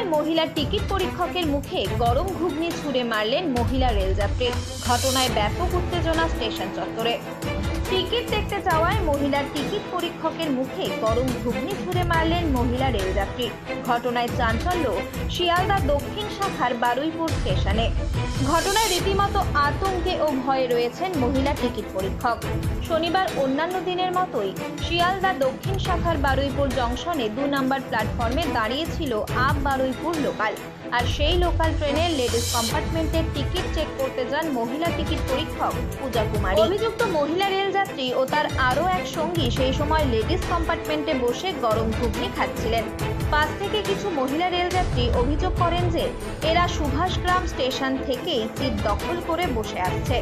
ঘটনায় মহিলা টিকিট পরীক্ষকের মুখে গরম ঘুগনি ছুঁড়ে মারলেন মহিলা রেলযাত্রী ঘটনায় ব্যাপক উত্তেজনা স্টেশন চত্বরে। টিকিট দেখতে যাওয়ায় মহিলার টিকিট পরীক্ষকের মুখে গরম ঘুগনি ছুঁড়ে মারলেন মহিলা রেলযাত্রী ঘটনায় চাঞ্চল্য শিয়ালদা দক্ষিণ শাখার বারুইপুর স্টেশনে। ঘটনায় রীতিমতো আতঙ্কে ও ভয়ে রয়েছেন মহিলা টিকিট পরীক্ষক। শনিবার অন্যান্য দিনের মতোই শিয়ালদা দক্ষিণ শাখার বারুইপুর জংশনে দু নম্বর প্ল্যাটফর্মে দাঁড়িয়েছিল আপ বারুইপুর লোকাল। আর সেই লোকাল ট্রেনের লেডিস কম্পার্টমেন্টের টিকিট চেক করতে যান মহিলা টিকিট পরীক্ষক পূজা কুমারী। অভিযুক্ত মহিলা রেলযাত্রী ও তার আরও এক সঙ্গী সেই সময় লেডিস কম্পার্টমেন্টে বসে গরম ঘুগনি খাচ্ছিলেন। পাশ থেকে কিছু মহিলা রেলযাত্রী অভিযোগ করেন যে, এরা সুভাষগ্রাম স্টেশন থেকেই সিট দখল করে বসে আসছে।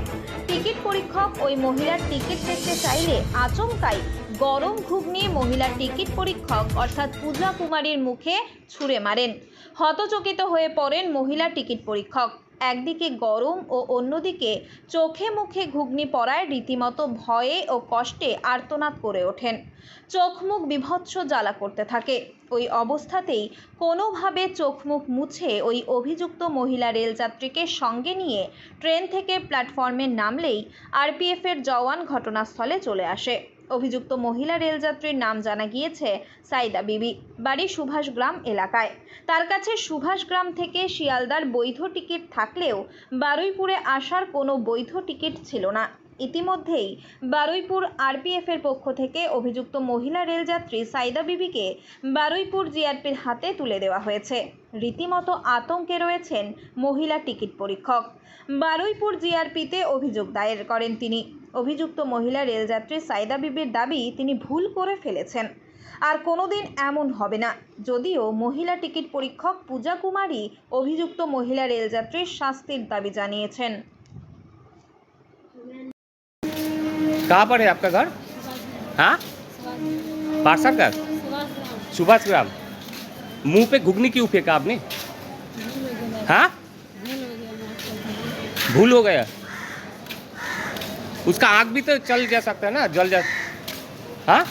টিকিট পরীক্ষক ওই মহিলার টিকিট দেখতে চাইলে আচমকাই গরম ঘুগনি মহিলা টিকিট পরীক্ষক, অর্থাৎ পূজা কুমারীর মুখে ছুঁড়ে মারেন। হতচকিত হয়ে পড়েন মহিলা টিকিট পরীক্ষক। একদিকে গরম ও অন্যদিকে চোখে মুখে ঘুগনি পড়ায় রীতিমতো ভয়ে ও কষ্টে আর্তনাদ করে ওঠেন। চোখ মুখ বিভৎস জ্বালা করতে থাকে। ওই অবস্থাতেই কোনোভাবে চোখ মুখ মুছে ওই অভিযুক্ত মহিলা রেলযাত্রীকে সঙ্গে নিয়ে ট্রেন থেকে প্ল্যাটফর্মে নামলেই আরপিএফের জওয়ান ঘটনাস্থলে চলে আসে। অভিযুক্ত মহিলা রেলযাত্রীর নাম জানা গিয়েছে সাইদা বিবি, বাড়ি সুভাষগ্রাম এলাকায়। তার কাছে সুভাষগ্রাম থেকে শিয়ালদার বৈধ টিকিট থাকলেও বারুইপুরে আসার কোনো বৈধ টিকিট ছিল না। ইতিমধ্যেই বারুইপুর আরপিএফের পক্ষ থেকে অভিযুক্ত মহিলা রেলযাত্রী সাইদা বিবিকে বারুইপুর জিআরপির হাতে তুলে দেওয়া হয়েছে। রীতিমতো আতঙ্কে রয়েছেন মহিলা টিকিট পরীক্ষক। বারুইপুর জিআরপিতে অভিযোগ দায়ের করেন তিনি। অভিযুক্ত মহিলা রেলযাত্রী সাইদা বিবির দাবি তিনি ভুল করে ফেলেছেন আর কোনোদিন এমন হবে না যদিও মহিলা টিকিট পরীক্ষক পূজা কুমারী অভিযুক্ত মহিলা রেলযাত্রীর শাস্তির দাবি জানিয়েছেন कहाँ पर है आपका घर हाँ पार्सा का सुभाष ग्राम मुंह पे घुगनी क्यों फेंका आपने हाँ भूल हो गया उसका आग भी तो चल जा सकता है ना जल जा हाँ?